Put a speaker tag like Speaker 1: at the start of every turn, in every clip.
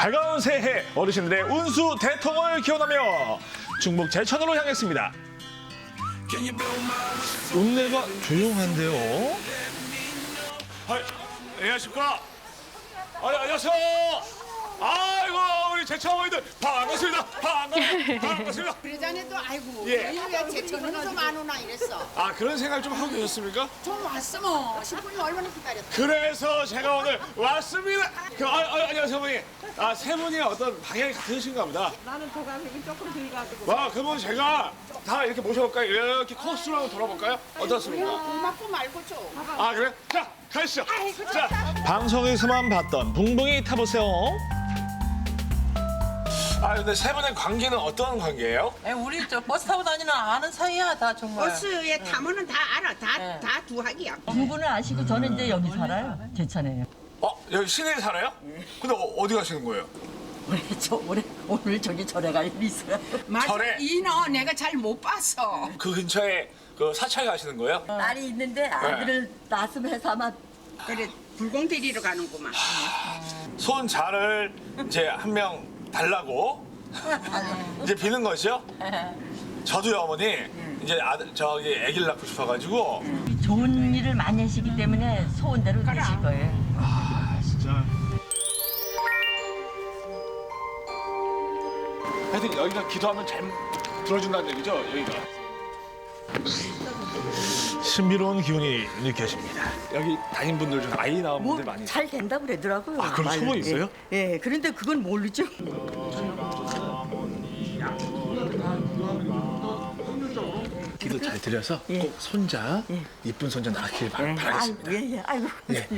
Speaker 1: 밝은 새해 어르신들의 운수 대통을 기원하며 중북 제천으로 향했습니다. 읍내가 조용한데요. 아, 안녕하십니까? 아, 안녕하세요. 아이고 우리 제천 어머니들 반갑습니다. 반갑, 반갑습니다.
Speaker 2: 그러자니 또 아이고
Speaker 1: 예.
Speaker 2: 왜 제천은 좀안 오나 이랬어
Speaker 1: 아 그런 생각 좀 하고 계셨습니까?
Speaker 2: 좀 왔어 뭐 10분이 얼마나 기다렸어
Speaker 1: 그래서 제가 오늘 왔습니다. 그, 아, 아, 안녕하세요, 어머니. 아, 세 분이 어떤 방향이 같으신가 보다.
Speaker 3: 나는 저 가서 이쪽으로 들어가지고
Speaker 1: 와, 그러면 제가 다 이렇게 모셔볼까요? 이렇게 코스로 한번 돌아볼까요? 어떻습니까?
Speaker 2: 고맙고 말고 좀
Speaker 1: 아, 그래? 자, 가시죠. 자, 방송에서만 봤던 붕붕이 타보세요. 아, 근데 세 분의 관계는 어떤 관계예요?
Speaker 4: 에, 우리 저 버스 타고 다니는 아는 사이야 다 정말.
Speaker 2: 버스에 타면은 다 알아 다
Speaker 4: 네.
Speaker 2: 다 두학이야
Speaker 5: 두 분은 아시고 저는 이제 여기 살아요. 제천에요.
Speaker 1: 어, 여기 시내에 살아요? 근데 어, 디 가시는 거예요?
Speaker 5: 올해 저 올해 오늘 저기 절에 갈 일이 있어요.
Speaker 2: 맞아
Speaker 1: 절에?
Speaker 2: 이너 내가 잘 못 봤어
Speaker 1: 그 근처에 그 사찰 가시는 거예요?
Speaker 5: 딸이 있는데 아들을 낳았으면 해서 아마
Speaker 2: 그래 불공 데리러 가는구만
Speaker 1: 손 자를 이제 한 명 달라고? 이제 비는 거죠? 저도요 어머니. 이제 아들 저기 아기를 낳고 싶어가지고.
Speaker 5: 좋은 일을 많이 하시기 때문에 소원대로 되실 거예요.
Speaker 1: 진짜. 하여튼 여기가 기도하면 잘 들어준다는 얘기죠 여기가 신비로운 기운이 느껴집니다 여기 다닌 분들 중 아이 낳은 분들 많이
Speaker 5: 뭐잘 된다 고 그러더라고요.
Speaker 1: 아, 그런
Speaker 5: 말로.
Speaker 1: 소문이 있어요?
Speaker 5: 예, 예. 그런데 그건 모르죠.
Speaker 1: 기도 잘 드려서 꼭 손자 이쁜 손자 낳길 바,
Speaker 5: 아이고,
Speaker 1: 바라겠습니다
Speaker 5: 예, 예. 아이고.
Speaker 1: 예.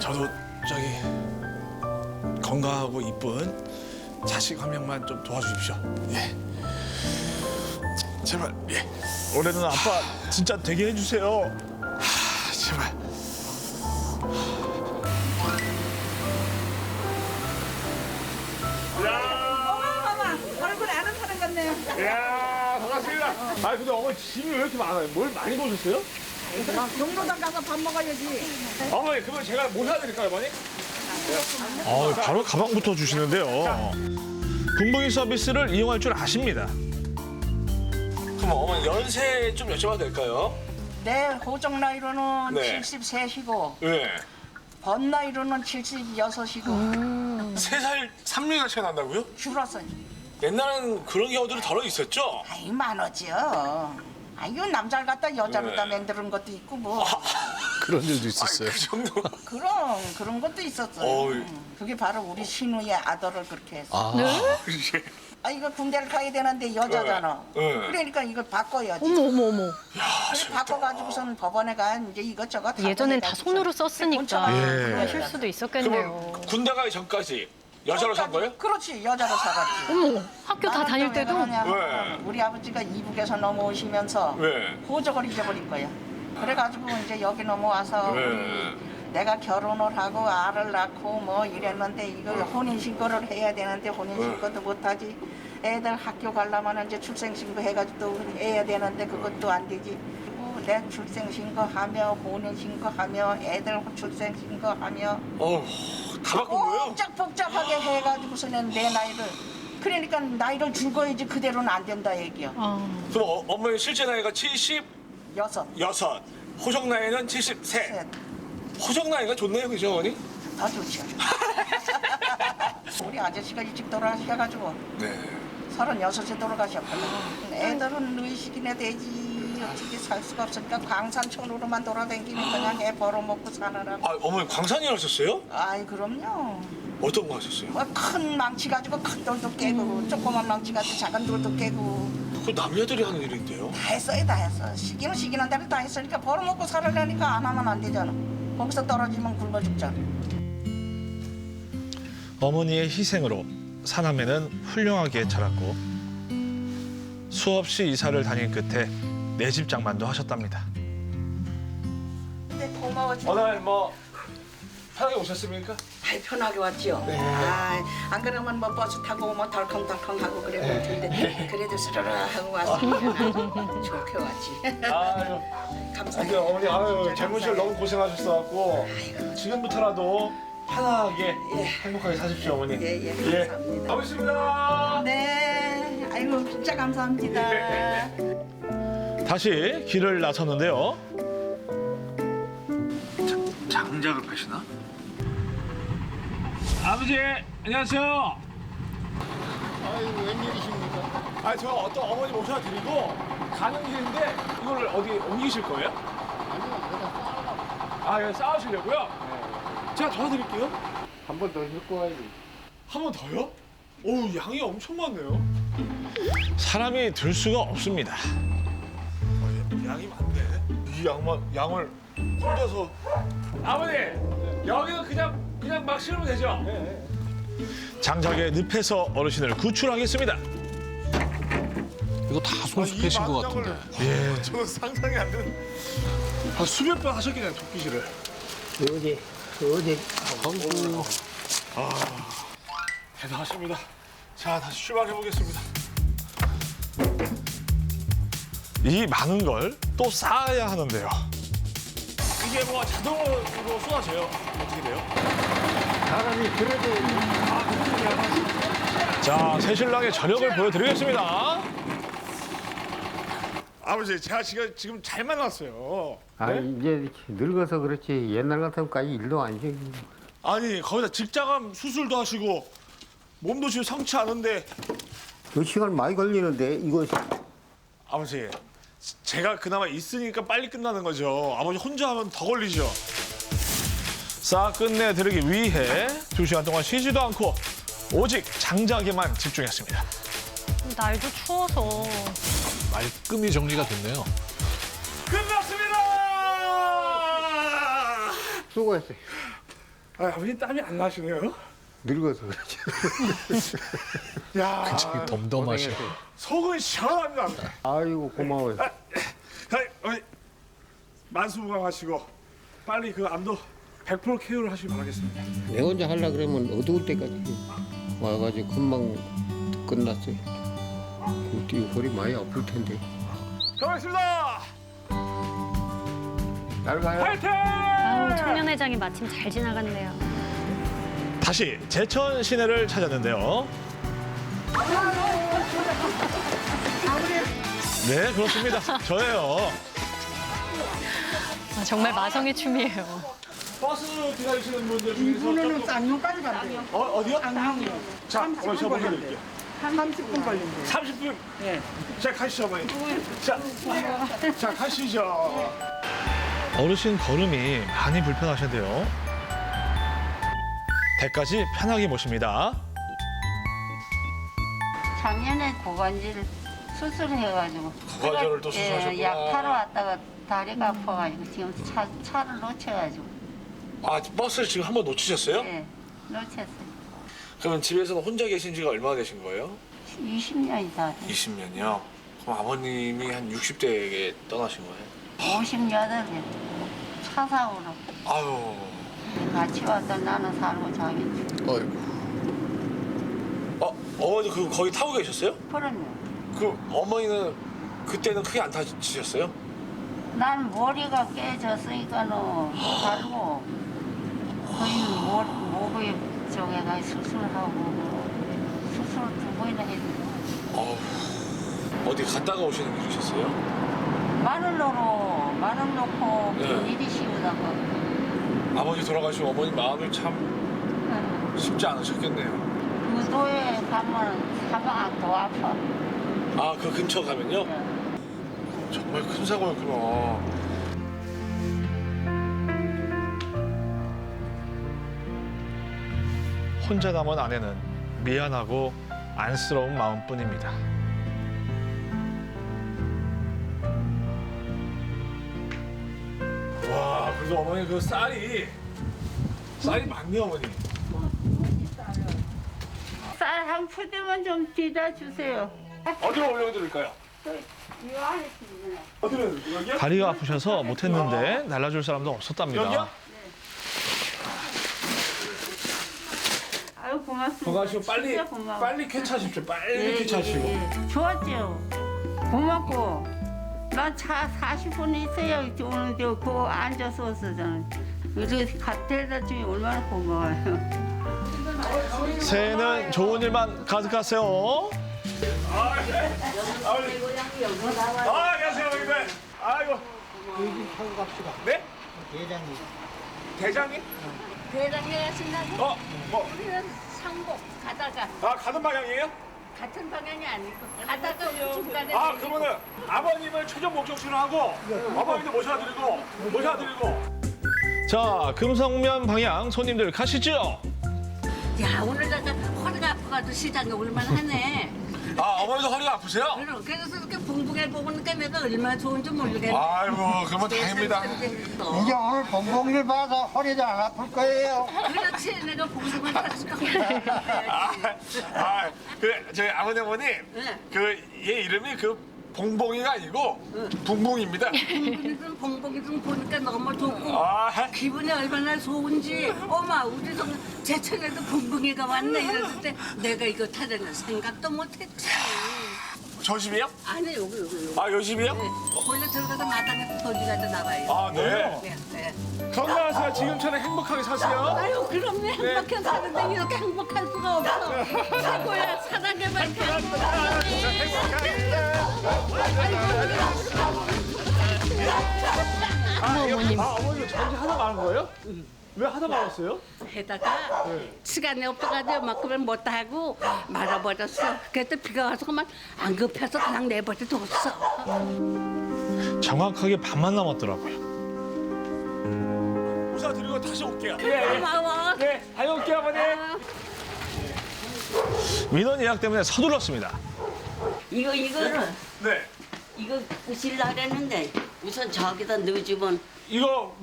Speaker 1: 저도 저기 건강하고 이쁜 자식 한 명만 좀 도와주십시오. 예. 제발. 예. 올해는 아빠 진짜 되게 해주세요. 하, 제발.
Speaker 3: 얼굴 아는 사람 같네요.
Speaker 1: 야 반갑습니다. 아 근데 어머니 짐이 왜 이렇게 많아요? 뭘 많이 보셨어요?
Speaker 3: 경로당 가서 밥 먹어야지.
Speaker 1: 어머니 그러면 제가 모셔야 될까요, 어머니? 아, 바로 가방부터 주시는데요. 붕붕이 서비스를 이용할 줄 아십니다. 그럼 어머니 연세 좀 여쭤봐도 될까요?
Speaker 6: 내 호적 나이로는
Speaker 1: 네.
Speaker 6: 73이고
Speaker 1: 네.
Speaker 6: 번 나이로는 76이고
Speaker 1: 세살 3년이나 차이 난다고요?
Speaker 6: 줄었어.
Speaker 1: 옛날에는 그런 경우들이 덜어 있었죠?
Speaker 6: 아이 많았죠. 아이고 남자를 갖다 여자로 다
Speaker 1: 네.
Speaker 6: 만드는 것도 있고 뭐
Speaker 7: 그런 일도
Speaker 1: 아,
Speaker 7: 있었어요.
Speaker 1: 그 정도.
Speaker 6: 그런 그런 것도 있었어요.
Speaker 1: 어이.
Speaker 6: 음, 그게 바로 우리 신우의 아들을 그렇게 했어. 아.
Speaker 1: 아,
Speaker 6: 이거 군대를 가야 되는데 여자잖아.
Speaker 1: 네. 네.
Speaker 6: 그러니까 이걸 바꿔야지.
Speaker 8: 어머 어머 어머.
Speaker 1: 야,
Speaker 6: 그래 바꿔가지고선 법원에 가 이제 이것저것 다
Speaker 8: 예전엔 다 손으로 썼으니까
Speaker 1: 예.
Speaker 8: 그러실 수도 있었겠네요.
Speaker 1: 군대 가기 전까지 여자로 산 거예요?
Speaker 6: 그렇지 여자로 살았지.
Speaker 8: 어머 학교 다
Speaker 6: 나는
Speaker 8: 다닐 때도
Speaker 6: 그러냐면
Speaker 1: 왜?
Speaker 6: 우리 아버지가 이북에서 넘어오시면서
Speaker 1: 왜?
Speaker 6: 호적을 잊어버린 거야. 그래가지고 이제 여기 넘어와서
Speaker 1: 왜?
Speaker 6: 내가 결혼을 하고 알을 낳고 뭐 이랬는데 이거 혼인 신고를 해야 되는데 혼인 신고도 못하지. 애들 학교 가려면 이제 출생 신고 해가지고 또 해야 되는데 그것도 안 되지. 그리고 내 출생 신고 하며 혼인 신고 하며 애들 출생 신고 하며
Speaker 1: 어우, 다 바꾼 거예요?
Speaker 6: 복잡 복잡하게 해가지고서는 내 나이를 그러니까 나이를 줄 거야지 그대로는 안 된다 얘기야.
Speaker 8: 아,
Speaker 1: 그럼 어, 어머니 실제 나이가 76,
Speaker 6: 여섯,
Speaker 1: 호적 나이는 73.
Speaker 6: 셋,
Speaker 1: 호적 나이가 좋네요, 그죠, 어머니?
Speaker 6: 더 좋죠. 우리 아저씨가 일찍 돌아가셔가지고
Speaker 1: 네.
Speaker 6: 서른여섯에 돌아가셨거든. 애들은 의식이나 되지 어떻게 살 수가 없으니까 광산촌으로만 돌아다니면 그냥 애 벌어먹고 사느라.
Speaker 1: 아, 어머니 광산일 하셨어요?
Speaker 6: 아이 그럼요.
Speaker 1: 어떤 거 하셨어요?
Speaker 6: 뭐 큰 망치 가지고 큰 돌도 깨고 조그만 망치 가지고 작은 돌도 깨고
Speaker 1: 그거 남녀들이 하는 일인데요.
Speaker 6: 다 했어요 다 했어 시기는 시기는 대로 다 했으니까 벌어먹고 살으려니까 안 하면 안 되잖아 거기서 떨어지면 굶어 죽잖아
Speaker 1: 어머니의 희생으로 사남매는 훌륭하게 자랐고 수없이 이사를 다닌 끝에 내 집 장만도 하셨답니다.
Speaker 6: 근데 고마워 주
Speaker 1: 오늘 뭐 편하게 오셨습니까?
Speaker 6: 아이 편하게 왔지요 아이, 안 그러면 뭐 버스 타고 뭐 덜컹덜컹 하고 그래 볼 텐데 그래도 스르르 하고 와서 좋게 왔지
Speaker 1: 아유,
Speaker 6: 감사해요
Speaker 1: 근데 어머니 아유
Speaker 6: 진짜
Speaker 1: 젊은 시절
Speaker 6: 감사해요.
Speaker 1: 너무 고생하셨어갖고 지금부터라도 편하게 행복하게 사십시오 어머니.
Speaker 6: 예, 예,
Speaker 1: 예.
Speaker 6: 감사합니다.
Speaker 1: 가보겠습니다.
Speaker 6: 네, 아이고 진짜 감사합니다.
Speaker 1: 다시 길을 나섰는데요. 장작을 파시나? 아버지 안녕하세요.
Speaker 7: 아이고 웬일이십니까?
Speaker 1: 아, 저 어떤 어머니 모셔다 드리고 가는 길인데 이거를 어디 옮기실 거예요?
Speaker 7: 아니요 내가
Speaker 1: 아, 예, 쌓으시려고요? 제가 도와드릴게요.
Speaker 7: 한 번 더 싣고 와야지.
Speaker 1: 한 번 더요? 오, 양이 엄청 많네요. 사람이 들 수가 없습니다. 어, 양이 많네. 이 양만 양을 혼자서. 아버님, 여기는 그냥 그냥 막 실으면 되죠? 장작의 늪에서 어르신을 구출하겠습니다.
Speaker 9: 이거 다 손수패신 것 같은데.
Speaker 1: 예. 저는 상상이 안 되는. 아, 수백 번 하셨겠네요, 토끼질을.
Speaker 7: 어제 어제
Speaker 9: 아이고.
Speaker 1: 대단하십니다. 자, 다시 출발해 보겠습니다. 이 많은 걸 또 쌓아야 하는데요. 이게 뭐 자동으로 쏟아져요? 어떻게 돼요?
Speaker 7: 사람이 그래도
Speaker 1: 자, 새신랑의 저력을 보여드리겠습니다. 아버지, 제가 지금, 지금 잘 만났어요.
Speaker 7: 아
Speaker 1: 네?
Speaker 7: 이제 늙어서 그렇지 옛날 같으면까지 일도 안 돼.
Speaker 1: 아니, 거기다 직장암 수술도 하시고, 몸도 지금 성치 않은데,
Speaker 7: 그 시간 많이 걸리는데 이거
Speaker 1: 아버지, 제가 그나마 있으니까 빨리 끝나는 거죠. 아버지 혼자 하면 더 걸리죠. 싹 끝내드리기 위해 두 시간 동안 쉬지도 않고 오직 장작에만 집중했습니다.
Speaker 8: 날도 추워서.
Speaker 9: 말끔히 정리가 됐네요.
Speaker 1: 끝났습니다!
Speaker 7: 수고했어요.
Speaker 1: 아, 아버지 땀이 안 나시네요?
Speaker 7: 늙어서 그렇지.
Speaker 1: 야,
Speaker 9: 굉장히 덤덤하시네.
Speaker 1: 속은 시원합니다.
Speaker 7: 아이고 고마워요.
Speaker 1: 아, 어머니, 만수무강하시고 빨리 그 암도 100% 케어를 하시기 바라겠습니다.
Speaker 7: 내 혼자 하려 그러면 어두울 때까지 와가지고 금방 끝났어요. 그뒤 허리 많이 아플 텐데.
Speaker 1: 가보겠습니다!
Speaker 7: 잘 가요.
Speaker 1: 파이팅!
Speaker 8: 아우, 청년회장이 마침 잘 지나갔네요.
Speaker 1: 다시 제천 시내를 찾았는데요. 네, 그렇습니다. 저예요.
Speaker 8: 아, 정말 마성의 춤이에요.
Speaker 1: 버스 기다리시는 분들 중에서 이분은
Speaker 3: 쌍용까지 간대요.
Speaker 1: 어, 어디요?
Speaker 3: 쌍용이요.
Speaker 1: 자, 어머니 제가 보여드릴게요.
Speaker 3: 한 30분 걸린대요.
Speaker 1: 30분.
Speaker 3: 네.
Speaker 1: 자, 가시죠, 어머니. 자, 자, 가시죠. 어르신 걸음이 많이 불편하신데요. 대까지 편하게 모십니다.
Speaker 10: 작년에 고관절 수술해가지고
Speaker 1: 고관절을 또
Speaker 10: 예,
Speaker 1: 수술하셨구나.
Speaker 10: 약 타러 왔다가 다리가 아파가지고 지금 차, 차를 놓쳐가지고
Speaker 1: 아, 버스를 지금 한 번 놓치셨어요?
Speaker 10: 예, 놓쳤어요.
Speaker 1: 그러면 집에서는 혼자 계신 지가 얼마나 되신 거예요?
Speaker 10: 20년이 다 됐어요.
Speaker 1: 20년이요. 그럼 아버님이 한 60대에 떠나신 거예요?
Speaker 10: 58에 차 사고로
Speaker 1: 아유.
Speaker 10: 같이 와서 나는 살고 자기
Speaker 9: 아이고.
Speaker 1: 어, 어머니 그 거기 타고 계셨어요?
Speaker 10: 그러네.
Speaker 1: 그 어머니는 그때는 크게 안 다치셨어요?
Speaker 10: 난 머리가 깨졌으니까는 살고 거의 목, 목에 쪽에가 수술하고 수술 두 번이나 했는데
Speaker 1: 어우. 어디 갔다가 오시는 길이셨어요?
Speaker 10: 마늘 넣어 마늘 넣고
Speaker 1: 네.
Speaker 10: 일이 씌우다가
Speaker 1: 아버지 돌아가시고 어머니 마음이 참 쉽지 않으셨겠네요.
Speaker 10: 그 도에 가면 사방 더 아파.
Speaker 1: 아, 그 근처 가면요? 정말 큰 사고였구나. 혼자 남은 아내는 미안하고 안쓰러운 마음뿐입니다. 와, 그래도 어머니 그 쌀이 쌀이 많네요, 어머니.
Speaker 10: 쌀 한 푸대만 좀 뒤다 주세요.
Speaker 1: 어디로 올려드릴까요? 여기요? 다리가 아프셔서 못했는데 날라줄 사람도 없었답니다.
Speaker 10: 아유 고맙습니다.
Speaker 1: 건강하시고 빨리
Speaker 10: 진짜 고마워.
Speaker 1: 빨리 쾌차하십시오. 빨리
Speaker 10: 예,
Speaker 1: 쾌차하시고.
Speaker 10: 예, 예. 좋았죠. 고맙고 난 차 40분 있어야 오는데 그 앉아서 왔어 저는
Speaker 11: 이렇게 갓데다 주면 얼마나 고마워요.
Speaker 12: 새해는 좋은 일만 가득하세요.
Speaker 1: 아, 안녕하세요, 형님들. 아이고. 네? 대장님. 대장님?
Speaker 11: 대장에 신나고
Speaker 1: 어, 뭐,
Speaker 11: 우리는 상복 가다가
Speaker 1: 아, 가는 방향이에요?
Speaker 11: 같은 방향이 아니고 가다가 중간에
Speaker 1: 아, 그러면은 아버님을 최종 목적지로 하고 어머님도 모셔드리고, 모셔드리고.
Speaker 12: 자, 금성면 방향 손님들 가시죠.
Speaker 11: 야 오늘 내가 허리가 아파가지고 시장에 올만 하네.
Speaker 1: 아, 어머니도 허리가 아프세요?
Speaker 11: 그럼 그래서 이렇게 붕붕해 보니까 내가 얼마나 좋은지 모르겠네.
Speaker 1: 아이고, 그러면 다행입니다.
Speaker 11: 이제
Speaker 7: 오늘 봉봉이를 봐서 허리도 안 아플 거예요.
Speaker 11: 그렇지 내가 봉숭을 탔을까.
Speaker 1: 아, 아, 그, 저희 아버님, 어머니,
Speaker 11: 네.
Speaker 1: 그, 얘 이름이 그 봉봉이가 아니고 붕붕입니다.
Speaker 11: 봉봉이든 봉봉이든 보니까 너무 좋고
Speaker 1: 아,
Speaker 11: 기분이 얼마나 좋은지 어마 우리 동 제천에도 봉봉이가 왔네 이랬을 때 내가 이거 타자는 생각도 못했지.
Speaker 1: 저 집이요?
Speaker 11: 아니 여기 여기 여기.
Speaker 1: 아, 요 집이요?
Speaker 11: 네. 원래 들어가서 마당에 거기 가서 나와요.
Speaker 1: 아, 네.
Speaker 11: 네, 네.
Speaker 1: 건강하세요. 지금처럼 행복하게 사세요.
Speaker 11: 아유 그럼요 행복해 사는데 이렇게 행복할 수가 없어. 최고야 사랑해만
Speaker 8: 어머님.
Speaker 1: 아, 어머니 전지 하나 많은 거예요? 왜 하나 많았어요?
Speaker 11: 해다가 시간이 없어가지고 막그만 못하고 말아버렸어. 그때 비가 와서 그만 안 급해서 그냥 내버려뒀어.
Speaker 12: 정확하게 반만 남았더라고요.
Speaker 1: 우사 드리고 다시 올게요. 예,
Speaker 11: 고마워.
Speaker 1: 네, 다녀올게요, 어머니.
Speaker 12: 민원 예약 때문에 서둘렀습니다.
Speaker 13: 이거 이거는
Speaker 1: 네.
Speaker 13: 이거 부실라 그랬는데 우선 저기다 넣어주면
Speaker 1: 이거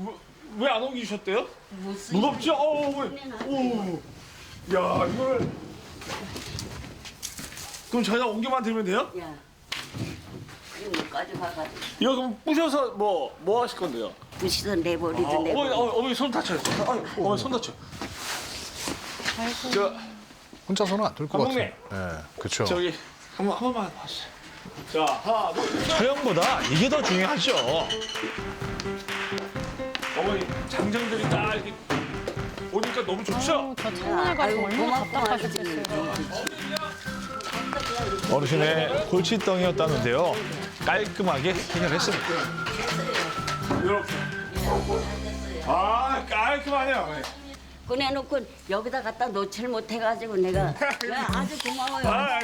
Speaker 1: 왜 안 옮기셨대요? 무겁죠? 어, 어머니. 오. 야, 이걸. 그럼 저희가 옮겨만 들면 돼요?
Speaker 13: 야 이거까지 봐가지고
Speaker 1: 이거 그럼 부셔서 뭐, 뭐 하실 건데요?
Speaker 13: 부시서
Speaker 1: 아,
Speaker 13: 내버리든
Speaker 1: 어머니,
Speaker 13: 내버리
Speaker 1: 어, 어머니 손 다쳐요. 아유, 어머니 손 다쳐. 저,
Speaker 10: 혼자서는 안 될것
Speaker 1: 감독님.
Speaker 10: 같아요. 네, 그렇죠.
Speaker 1: 저기, 한, 번, 한 번만 봐주세요. 자, 하나, 둘, 셋.
Speaker 12: 촬영보다 이게 더 중요하죠.
Speaker 1: 어머니, 장정들이 딱 이렇게 보니까 너무 좋죠?
Speaker 8: 어, 저 창문을 가지고 얼마나 답답하셨겠어요.
Speaker 12: 어르신의 골칫덩이였다는데요. 깔끔하게 해결했습니다.
Speaker 1: 이렇게. 아, 깔끔하네요, 어머니.
Speaker 13: 꺼내놓고 여기다 갖다 놓질 못해가지고 내가 야, 아주 고마워요.
Speaker 1: 아,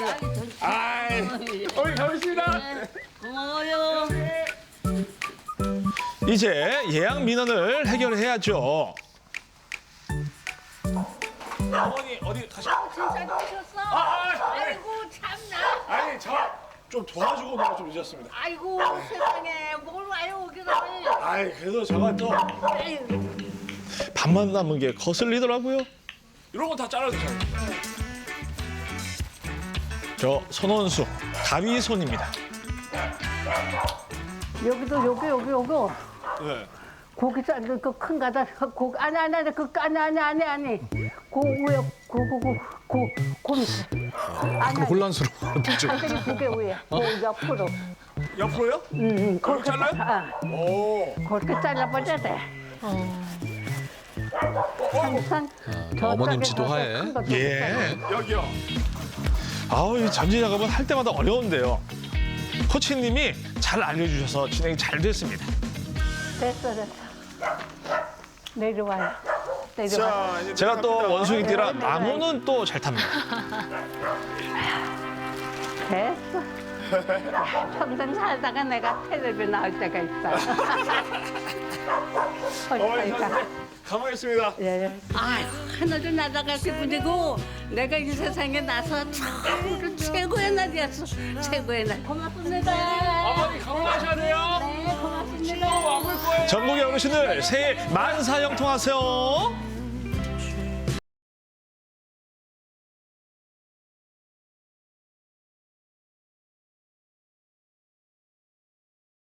Speaker 12: 이제 예약 민원을 해결해야죠.
Speaker 1: 어머니, 어디 가시
Speaker 11: 진짜 오셨어?
Speaker 1: 아, 아, 아니,
Speaker 11: 아이고 참나.
Speaker 1: 아니, 저 좀 도와주고 오느라 좀 늦었습니다.
Speaker 11: 아이고 세상에 뭘 와요 오기다.
Speaker 1: 아이, 그래도 제가 또
Speaker 12: 밥만 남은 게 거슬리더라고요.
Speaker 1: 이런 건 다 잘라주세요.
Speaker 12: 저 손원수 가위손입니다.
Speaker 11: 여기도 여기 여기 여기
Speaker 1: 네.
Speaker 11: 고기 싼 그큰 가다 고기 아니 아니 아니 그 아니 아니 아니 아니 고 위에 고고고고고 밑에 아니 아니
Speaker 10: 혼란스러워하죠.
Speaker 11: 한들이 고개 위에 그 옆으로
Speaker 1: 옆으로요?
Speaker 11: 응 그렇게
Speaker 1: 잘라요?
Speaker 11: 아,
Speaker 1: 오.
Speaker 11: 그렇게 잘라버려야 돼 항상 저
Speaker 10: 어머님 지도하에.
Speaker 11: 가서 큰거
Speaker 12: 예.
Speaker 1: 여기요.
Speaker 12: 아우, 이 전지 작업은 할 때마다 어려운데요. 코치님이 잘 알려주셔서 진행이 잘 됐습니다.
Speaker 11: 됐어 됐어 내려와요 내려와
Speaker 1: 자, 이제
Speaker 12: 제가 또. 원숭이띠라 나무는 또 잘 탑니다.
Speaker 11: 됐어 평생 살다가 내가 텔레비 나올 때가 있어
Speaker 1: 어머니,
Speaker 11: 그러니까.
Speaker 1: 저 가보겠습니다.
Speaker 11: 예. 아이고 하늘을 날아갈 기분이고 내가 이 세상에 나서 최고의 날이었어 최고의 날 고맙습니다
Speaker 1: 어머니 건강하셔야 돼요.
Speaker 11: 네 고맙습니다
Speaker 1: 또 와볼 거예요.
Speaker 12: 전국의 어르신들 새해 만사형통하세요.